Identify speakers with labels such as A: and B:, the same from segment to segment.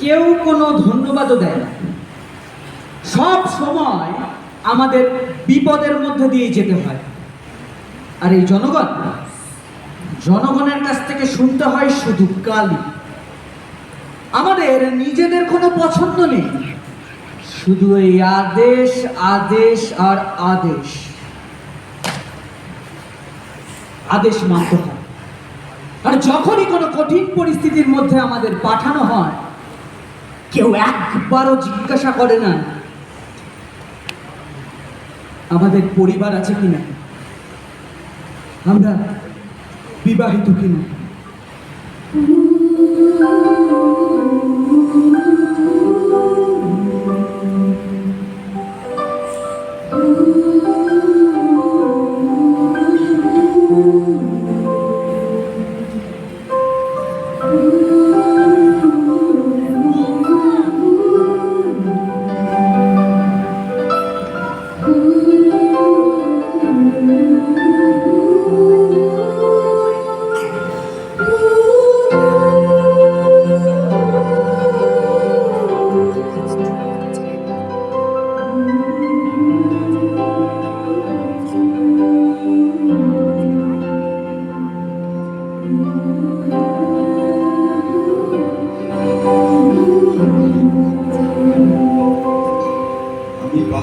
A: কেউ কোনো ধন্যবাদও দেয় না। সব সময় আমাদের বিপদের মধ্যে দিয়ে যেতে হয়। আর এই জনগণ, জনগণের কাছ থেকে শুনতে হয় শুধু গালি আমাদের নিজেদের কোনো পছন্দ নেই। শুধু এই আদেশ আদেশ আর আদেশ। আদেশ মানতে হয়। আর যখনই কোনো কঠিন পরিস্থিতির মধ্যে আমাদের পাঠানো হয় কেউ একবারও জিজ্ঞাসা করে না আমাদের পরিবার আছে কিনা? আমরা বিবাহিত কিনা?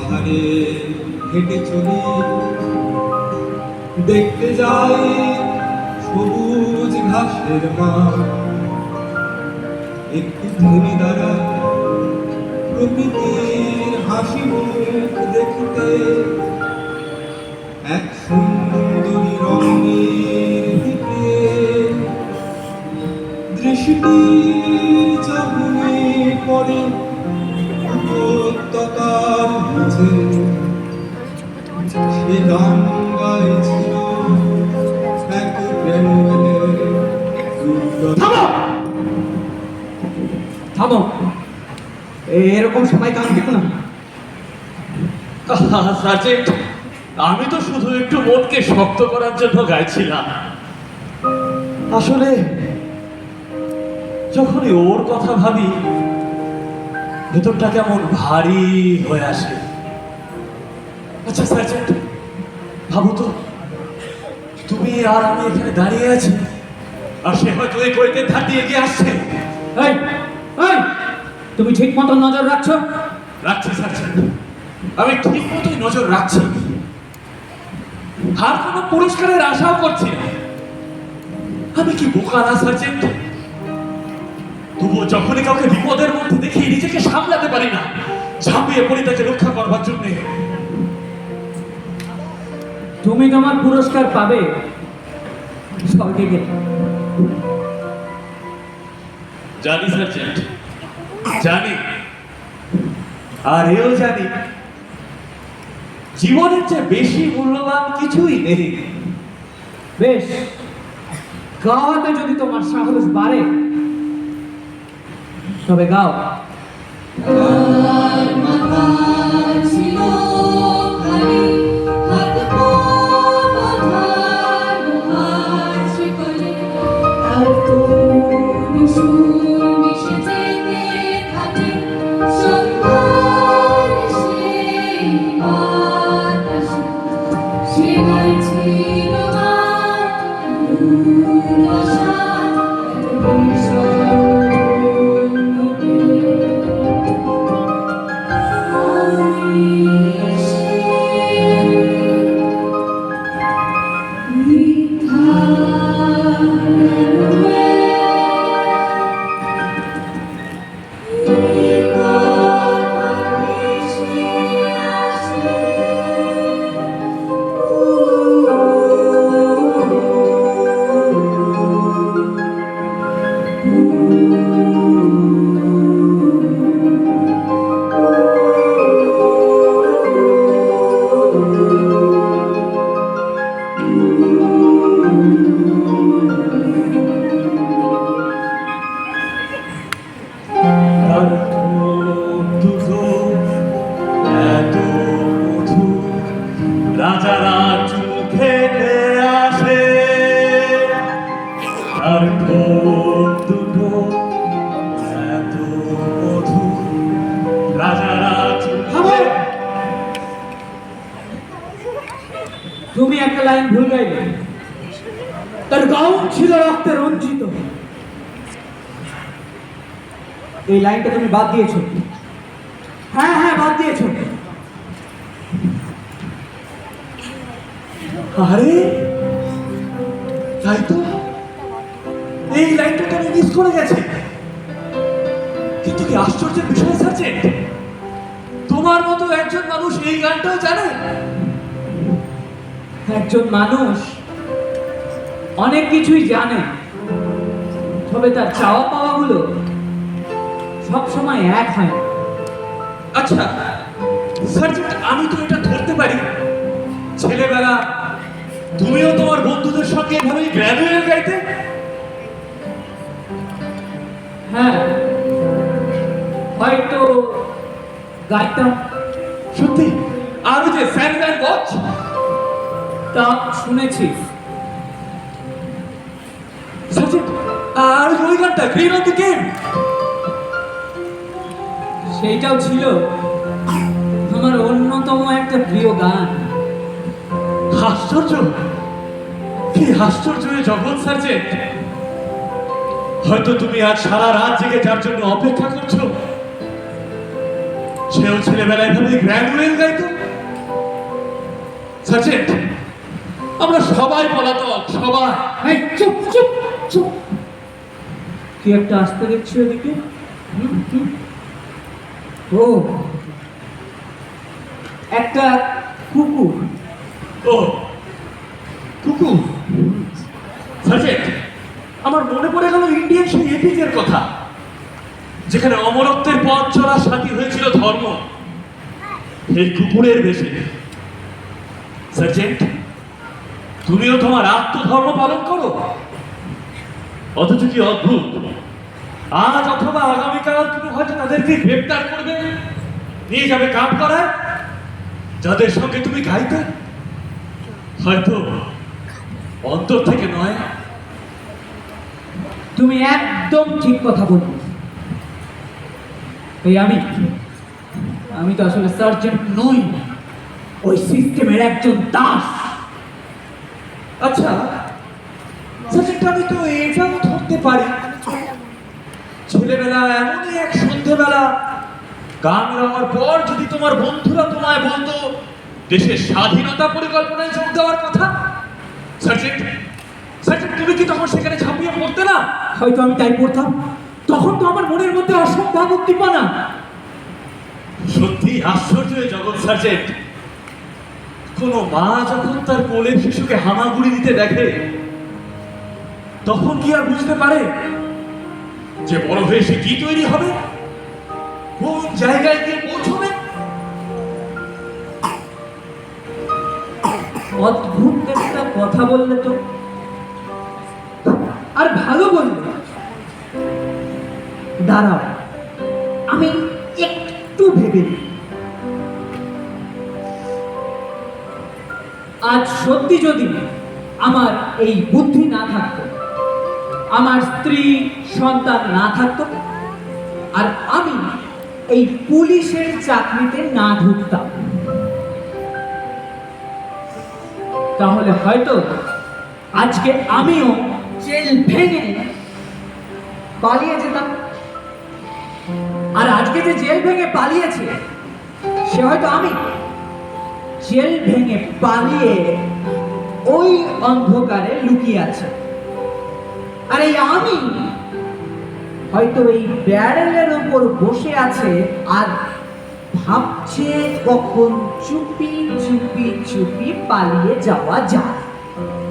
B: পাহাড়ে হেঁটে চলি। দেখতে যাই সবুজ ঘাসের মাঠ। একটু থেমে দাঁড়া প্রকৃতির হাসি মুখ দেখতে। এক সুন্দরী রঙের দিকে দৃষ্টি চাপুনে পড়ে। মাঝে সে গান গাইছিল এক প্রেমের
A: থামো। থামো এরকম সময় গান দিও না।
C: সার্জেন্ট আমি তো শুধু একটু মনকে শক্ত করার জন্য গাইছিলাম। আসলে যখনই ওর কথা ভাবি ভেতরটা কেমন ভারী হয়ে আসে। আচ্ছা সার্জেন্ট ভাবো তো তুমি আর আমি এখানে দাঁড়িয়ে আছি আর সে হয়তো এই কইতে ধার দিয়ে এগিয়ে আসছে।
A: এই এই তুমি ঠিক মতো নজর রাখছো?
C: রাখছি সার্জেন্ট। আমি ঠিক মতোই নজর রাখছি। আর কোনো পুরস্কারের আশাও করছি না। আমি কি বোকা না সার্জেন্ট? তবুও যখনই কাউকে বিপদের মধ্যে দেখি নিজেকে সামলাতে পারি না ঝাঁপিয়ে পড়ি তাকে রক্ষা করবার জন্য।
A: তুমি তোমার পুরস্কার পাবে। স্বর্গে গেলে
C: জানি সার্জেন্ট। জানি। আর এও জানি। জীবনের চেয়ে বেশি মূল্যবান কিছুই নেই।
A: বেশ। গাওয়াতে যদি তোমার সাহস বাড়ে তবে গাও।
D: সে
A: লাইন ভুল গাইলে তার গাউন ছিল রক্তে রঞ্জিত। এই লাইনটা তুমি বাদ দিয়েছ। হ্যাঁ হ্যাঁ বাদ দিয়েছ।
C: আরে, তাই তো। এই লাইনটা তো আমি মিস করে গেছে। কিন্তু কি আশ্চর্যের বিষয় সার্জেন্ট তোমার মতো একজন মানুষ এই গানটাও জানে?
A: একজন মানুষ অনেক কিছুই জানে তবে তার চাওয়া পাওয়াগুলো সবসময় এক হয় না।
C: আচ্ছা সার্জেন্ট আমি তো এটা ধরতে পারি। ছেলেবেলা তুমিও তোমার বন্ধুদের সঙ্গে এভাবেই গ্র্যাজুয়েট গাইতে?
A: হ্যাঁ হয়তো গাইতাম।
C: সত্যি? আর ওই যে স্যান্ড ম্যান ওয়াচ
A: তা শুনেছি।
C: আর ওই গানটা গ্রিন অফ দ্য গেম
A: সেইটাও ছিল আমার অন্যতম একটা প্রিয় গান।
C: আশ্চর্য! কি আশ্চর্য জগৎ, সার্জেন্ট! হয়তো তুমি আজ সারা রাত জেগে যার জন্য অপেক্ষা করছ। সেও ছেলেবেলায় ভাবে গ্র্যাজুয়েল গাইতো। সার্জেন্ট আমরা সবাই পলাতক সবাই।
A: এই চুপ চুপ চুপ। কি একটা আসতে দেখছি ওদিকে? হুম। ও একটা কুকুর।
C: ও কুকুর? সার্জেন্ট আমার মনে পড়ে গেল ইন্ডিয়ান সেই এপিকের কথা যেখানে অমরত্বের পথ চলা সাথী হয়েছিল ধর্ম। এই কুকুরের বেশে। সার্জেন্ট তুমিও তোমার আত্মধর্ম পালন করো। অথচ কি অদ্ভুত? আজ অথবা আগামীকাল তুমি হয়তো তাদেরকে গ্রেপ্তার করবে। নিয়ে যাবে কাম করায়। যাদের সঙ্গে তুমি গাইতে হয়তো অন্তর থেকে নয়।
A: তুমি একদম ঠিক কথা বলবে এই আমি আমি তো আসলে সার্জেন্ট নই। ওই সিস্টেমের একজন দাস।
C: আচ্ছা সার্জেন্ট আমি তো এটাও ধরতে পারি। ছেলেবেলা এমনই এক সন্ধেবেলা গান গাওয়ার পর যদি তোমার বন্ধুরা তোমায় বলতো দেশের স্বাধীনতা পরিকল্পনায় যোগ দেওয়ার কথা সার্জেন্ট সার্জেন্ট তুমি কি তখন সেখানে ঝাঁপিয়ে পড়তে না?
A: হয়তো আমি তাই করতাম তখন তো আমার মনের মধ্যে অসম্ভব উদ্দীপনা।
C: সত্যি আশ্চর্য জগৎ সার্জেন্ট। কোন মা যখন তার কোলের শিশুকে হামাগুড়ি দিতে দেখে, তখন কি আর বুঝতে পারে যে বড় হয়ে সে কি তৈরি হবে? কোন জায়গায় গিয়ে পৌঁছবে?
A: অদ্ভুত একটা কথা বললে তো। আর ভালো বললে দাঁড়াও, আমি একটু ভেবে নিই। আজ সত্যি যদি আমার এই বুদ্ধি না থাকতো, আমার স্ত্রী, সন্তান না থাকতো, আর আমি এই পুলিশের চাকরিতে না ঢুকতাম, তাহলে হয়তো আজকে আমিও জেল ভেঙে পালিয়ে যেতাম। আর আজকে যে জেল ভেঙে পালিয়েছে, সে হয়তো আমি জেল ভেঙে পালিয়ে ওই অন্ধকারে লুকিয়ে আছে। আর এই আমি হয়তো এই ব্যারেলের উপর বসে আছে আর ভাবছে কখন চুপি চুপি চুপি পালিয়ে যাওয়া যায়।